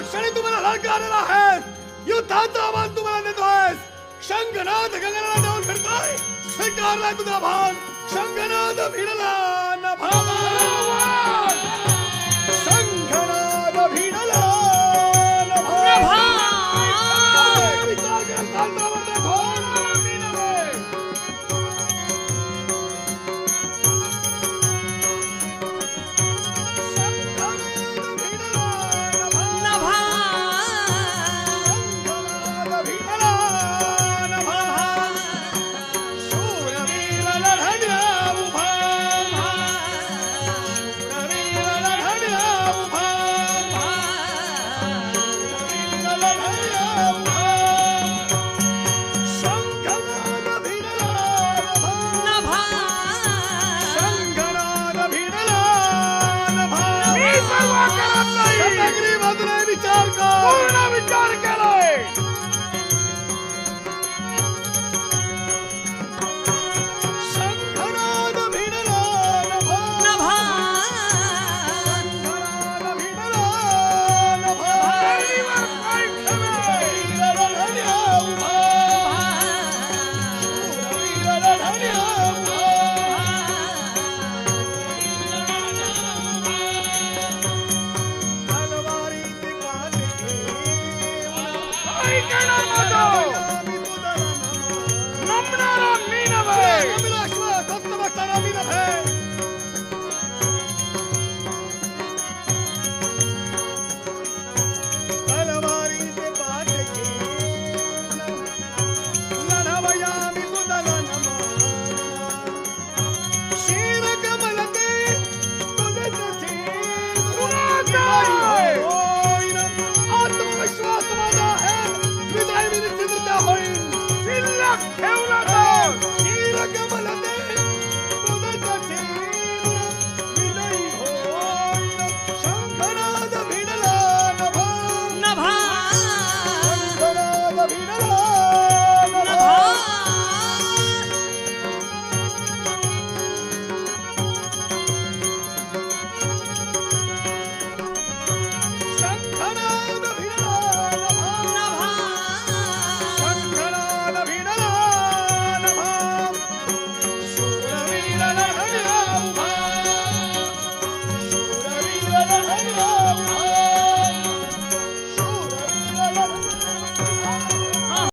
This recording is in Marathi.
क्षणी तुम्हाला लढका आलेला आहे युद्धाचा आवाज तुम्हाला देतोय शंखनाद गगनाला जाऊन फिरतोय. स्वीकारलाय तुझा भाग शंखनाद भिडला बाजूने विचार कर. पूर्ण विचार केलाय.